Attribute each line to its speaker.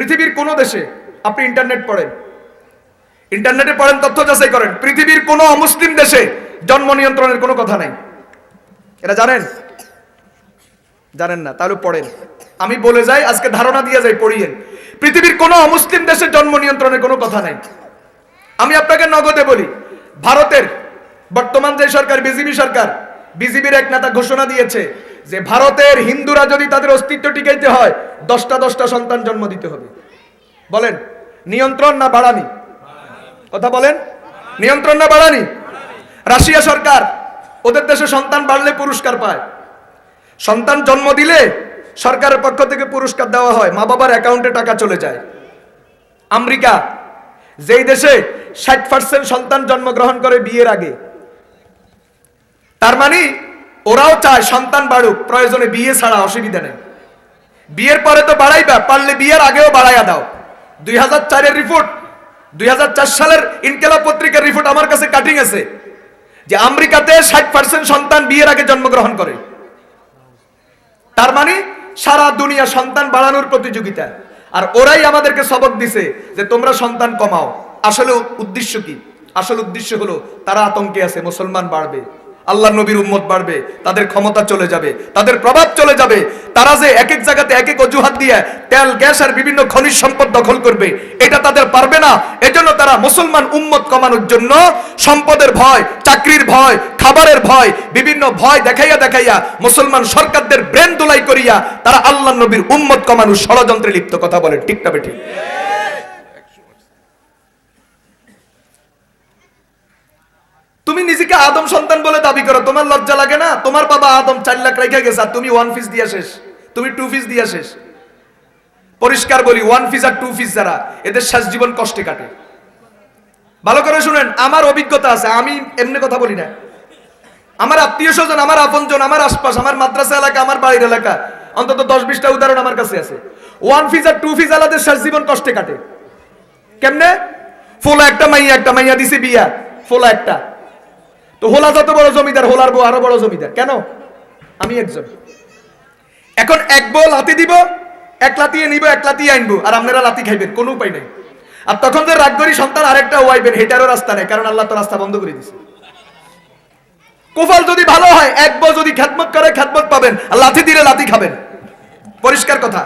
Speaker 1: পৃথিবীর কোন দেশে আপনি ইন্টারনেট পড়েন, ইন্টারনেটে পড়েন, তথ্য যাচাই করেন, পৃথিবীর কোনো অমুসলিম দেশে জন্ম নিয়ন্ত্রণের কোনো কথা নাই। এটা জানেন? জানেন না, তাহলে পড়েন। আমি বলে যাই, আজকে ধারণা দিয়ে যাই, পড়িয়েন। পৃথিবীর কোনো অমুসলিম দেশে জন্ম নিয়ন্ত্রণের কোনো কথা নাই। আমি আপনাকে নগদে বলি, ভারতের বর্তমান যে সরকার বিজেপি সরকার বিজেপির এক নেতা ঘোষণা দিয়েছে যে ভারতের হিন্দুরা যদি তাদের অস্তিত্ব টিকাইতে হয়, দশটা দশটা সন্তান জন্ম দিতে হবে। বলেন, নিয়ন্ত্রণ না বাড়ানি? কথা বলেন, নিয়ন্ত্রণ না বাড়ানি? রাশিয়া সরকার ওদের দেশে সন্তান বাড়লে পুরস্কার পায়। সন্তান জন্ম দিলে সরকারের পক্ষ থেকে পুরস্কার দেওয়া হয় মা বাবার অ্যাকাউন্টে টাকা চলে যায়। আমেরিকা, যেই দেশে ষাট পার্সেন্ট সন্তান জন্মগ্রহণ করে বিয়ের আগে। তার মানে ওরাও চায় সন্তান বাড়ুক, প্রয়োজনে বিয়ে ছাড়া অসুবিধা নেই। বিয়ের পরে তো বাড়াইবা, পারলে বিয়ের আগেও বাড়াইয়া দাও। দুই হাজার চারের রিপোর্ট দুই হাজার চার সালের ইনকেলাব পত্রিকার রিপোর্ট আমার কাছে কাটিং আছে, যে আমেরিকাতে ষাট পার্সেন্ট সন্তান বিয়ের আগে জন্মগ্রহণ করে। তার মানে সারা দুনিয়া সন্তান বাড়ানোর প্রতিযোগিতা। আর ওরাই আমাদেরকে সবক দিছে যে তোমরা সন্তান কমাও। আসলে উদ্দেশ্য কি? আসল উদ্দেশ্য হলো তারা আতঙ্কে আছে, মুসলমান বাড়বে। আল্লাহ নবীর উম্মত বাড়বে, তাদের ক্ষমতা চলে যাবে, তাদের প্রভাব চলে যাবে। তারা যে এক এক জায়গাতে এক এক অজুহাত দিয়ে তেল, গ্যাস আর বিভিন্ন খনিজ সম্পদ দখল করবে, এটা তাদের পারবে না। এজন্য তারা মুসলমান উম্মত কমানোর জন্য সম্পদের ভয়, চাকরির ভয়, খাবারের ভয়, বিভিন্ন ভয় দেখাইয়া দেখাইয়া মুসলমান সরকারদের ব্রেন দোলাই করিয়া তারা আল্লাহ নবীর উম্মত কমানোর ষড়যন্ত্রে লিপ্ত কথা বলে ঠিক না বেঠিক তুমি নিজেকে আদম সন্তান বলে দাবি করো। তোমার লজ্জা লাগে না? তোমার বাবা আদম চার লাখ রেখে গেছে আর তুমি ওয়ান ফিস দিয়া শেষ। তুমি টু ফিস দিয়া শেষ। পরিষ্কার বলি ওয়ান ফিস আর টু ফিস যারা, এদের শেষ জীবন কষ্টে কাটে। ভালো করে শুনেন, আমার অভিজ্ঞতা আছে, আমি এমনি কথা বলি না। আমার আত্মীয় স্বজন, আমার আপনজন, আমার আশপাশ, আমার মাদ্রাসা এলাকা, আমার বাড়ির এলাকা, অন্তত দশ বিশটা উদাহরণ আমার কাছে আছে। ওয়ান ফিজ আর টু ফিজ আলাদের শেষ জীবন কষ্টে কাটে। কেমনে? ফোলা একটা মাইয়া একটা মাইয়া দিছে বিয়া, ফোলা একটা। তো হোলা যত বড় জমিদার, হোলার বউ আরও বড় জমিদার। কেন? আমি একজন। এখন এক বউ লাতি দিব, এক লাতিয়ে নিব, এক লাতিয়ে আনব, আর আপনারা লাতি খাইবেন, কোনো উপায় নেই। আর তখন যে রাগ করি সন্তান আরেকটা ওয়াইবেন, হেটারও রাস্তা নেই, কারণ আল্লাহ তো রাস্তা বন্ধ করে দিছে। কোফাল যদি ভালো হয়, এক বউ যদি খ্যাতমত করে, খ্যাতমত পাবেন, আর লাথি দিলে লাথি খাবেন। পরিষ্কার কথা।